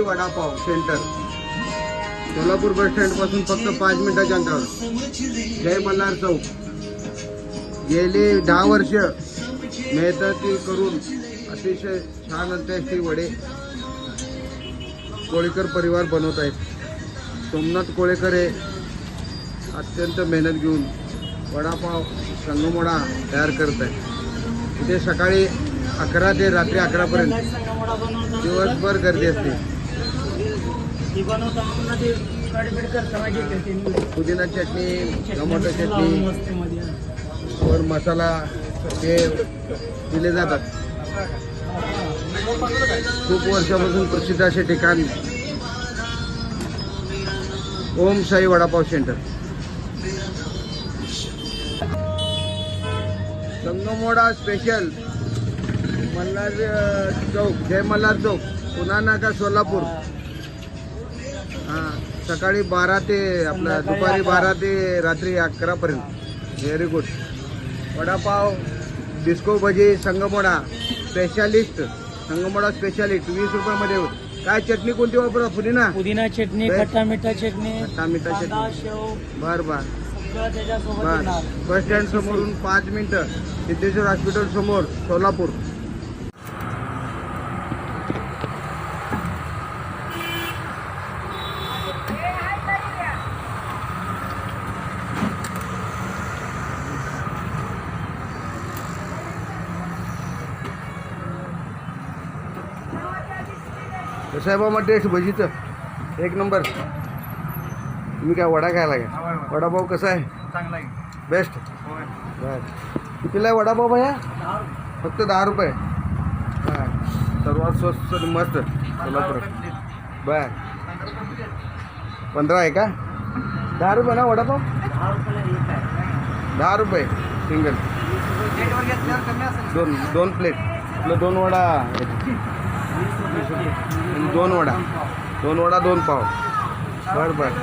Vada pav centre. Solapur bus स्टँडपासून फक्त पाच मिनिटाच्या अंतरावर. जय मल्हार चौक. गेली दहा वर्ष. मेहनती करून अतिशय छान आणि वडे कोळेकर परिवार बनवत आहेत. सोमनाथ कोळेकर हे अत्यंत मेहनत घेऊन वडापाव संगमोडा तयार करत आहे इथे सकाळी अकरा ते रात्री अकरापर्यंत दिवसभर गर्दी असते ती बनवताना ते कडबड करताना घेते ते पुदिना चटणी टोमॅटो चटणी वर मसाला हे दिले जातात. खूप वर्षापासून प्रसिद्ध असे ठिकाण ओम साई वडापाव सेंटर. संगमोडा स्पेशल मल्हार चौक जय मल्हार चौक पुन्हा नाका सोलापूर. हां. सकाळी बारा ते आपलं दुपारी बारा ते रात्री अकरापर्यंत. Very good vada pav disco bhaji संगमोडा specialist संगमोडा स्पेशालिस्ट वीस रुपयामध्ये होत काय चटणी कोणती वापरा पुदिना? पुदिना चटणी बेस्ट. खट्टा मिठा चटणी खट्टा मिठा कांदा चटणी. शेव. बर बर. सगळं त्याच्यासोबत बर. येणार. बस स्टँड समोरून पाच मिनिटं. सिद्धेश्वर हॉस्पिटल समोर सोलापूर. कसं आहे बाबा टेस्ट भजीचं. एक नंबर तुम्ही काय वडा खायला काय वडापाव कसा आहे? चांगला आहे. बेस्ट बर. कितीला आहे वडापाव भैया? फक्त दहा रुपये. सर्वात स्वस्त आणि मस्त. बर. पंधरा आहे का? दहा रुपये ना वडापाव? दहा रुपये. सिंगल दोन दोन प्लेट. आपलं दोन वडा दोन वडा. दोन वडा दोन पाव. बरं बरं.